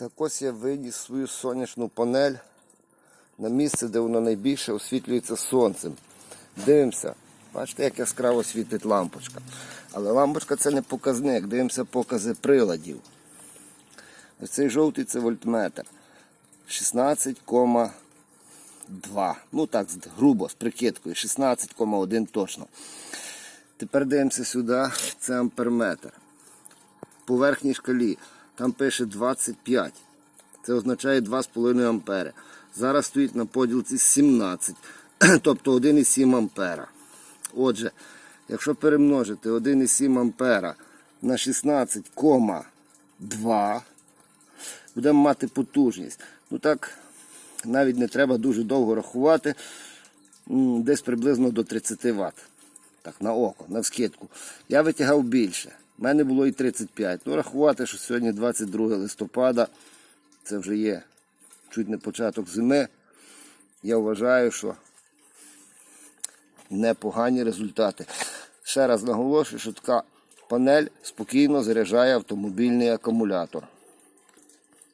Так ось я виніс свою сонячну панель на місце, де вона найбільше освітлюється сонцем. Дивимося. Бачите, як яскраво світить лампочка. Але лампочка це не показник. Дивимося покази приладів. Ось цей жовтий це вольтметр. 16,2. Ну так, грубо, з прикидкою. 16,1 точно. Тепер дивимося сюди, це амперметр. По верхній шкалі там пише 25. Це означає 2,5 ампери. Зараз стоїть на поділці 17, тобто 1,7 ампера. Отже, якщо перемножити 1,7 ампера на 16,2, будемо мати потужність. Ну так, навіть не треба дуже довго рахувати, десь приблизно до 30 Вт. Так, на око, на вскидку. Я витягав більше. У мене було і 35. Ну, рахувати, що сьогодні 22 листопада, це вже є чуть не початок зими. Я вважаю, що непогані результати. Ще раз наголошую, що така панель спокійно заряджає автомобільний акумулятор.